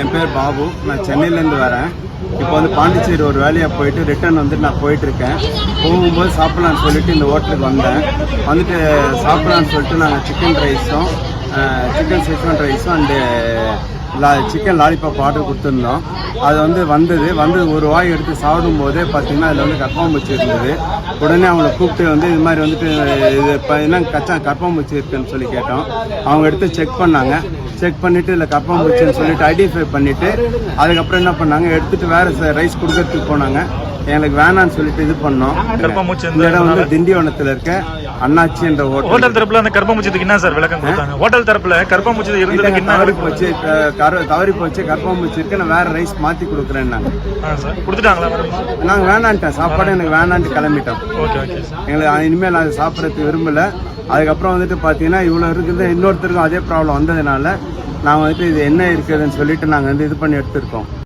என் பேர் பாபு. நான் சென்னையிலேருந்து வரேன். இப்போ வந்து பாண்டிச்சேரி ஒரு வேலையாக போயிட்டு ரிட்டர்ன் வந்துட்டு நான் போயிட்டுருக்கேன். போகும்போது சாப்பிட்லான்னு சொல்லிட்டு இந்த ஹோட்டலுக்கு வந்தேன். வந்துட்டு சாப்பிட்லான்னு சொல்லிட்டு நாங்கள் சிக்கன் ரைஸும் சிக்கன் சிக்கன் ரைஸும் அண்டு லா சிக்கன் லாலிபாப் ஆர்டர் கொடுத்துருந்தோம். அது வந்து வந்தது. வந்து ஒரு வாய் எடுத்து சாப்பிடும் போதே பார்த்தீங்கன்னா அதில் வந்து கர்ப்பாம்பூச்சி இருந்தது. உடனே அவங்கள கூப்பிட்டு வந்து இது மாதிரி வந்துட்டு இது இப்போ என்ன கச்சா கர்ப்பாம்பூச்சி இருக்குன்னு சொல்லி கேட்டோம். அவங்க எடுத்து செக் பண்ணாங்க. செக் பண்ணிட்டு இல்லை கர்ப்பாம்பூச்சின்னு சொல்லிட்டு ஐடென்டிஃபை பண்ணிட்டு அதுக்கப்புறம் என்ன பண்ணாங்க? எடுத்துட்டு வேற ரைஸ் கொடுக்கறதுக்கு போனாங்க. எங்களுக்கு வேணாம்னு சொல்லிட்டு இது பண்ணோம். கர்ப்பாம்பூச்சி இந்த இடம் வந்து திண்டிவனத்தில் இருக்க அண்ணாச்சி என்ற ஹோட்டல். ஹோட்டல் தரப்புல அந்த கர்ப்பமூச்சத்துக்கு என்ன சார் விளக்கம் கொடுத்தாங்க? ஹோட்டல் தரப்புல கர்ப்பமூச்சி இருந்ததுக்கு என்ன தவறி போச்சு. தவறி போச்சு. கர்ப்பாம்பூச்சி இருக்கு. நான் வேற ரைஸ் மாத்தி கொடுக்குறேன்னாங்க ஆ சார். கொடுத்துட்டாங்களா நாங்கள் வேணான்ட்டேன். சாப்பாடு எனக்கு வேணான்ட்டு கிளம்பிட்டோம். எங்களுக்கு இனிமேல் அது சாப்பிட்றதுக்கு விரும்பல. அதுக்கப்புறம் வந்துட்டு பார்த்தீங்கன்னா இவ்வளோ இருக்குது இன்னொருத்தருக்கும் அதே ப்ராப்ளம் வந்ததுனால நான் வந்துட்டு இது என்ன இருக்குதுன்னு சொல்லிட்டு நாங்கள் வந்து இது பண்ணி எடுத்திருக்கோம்.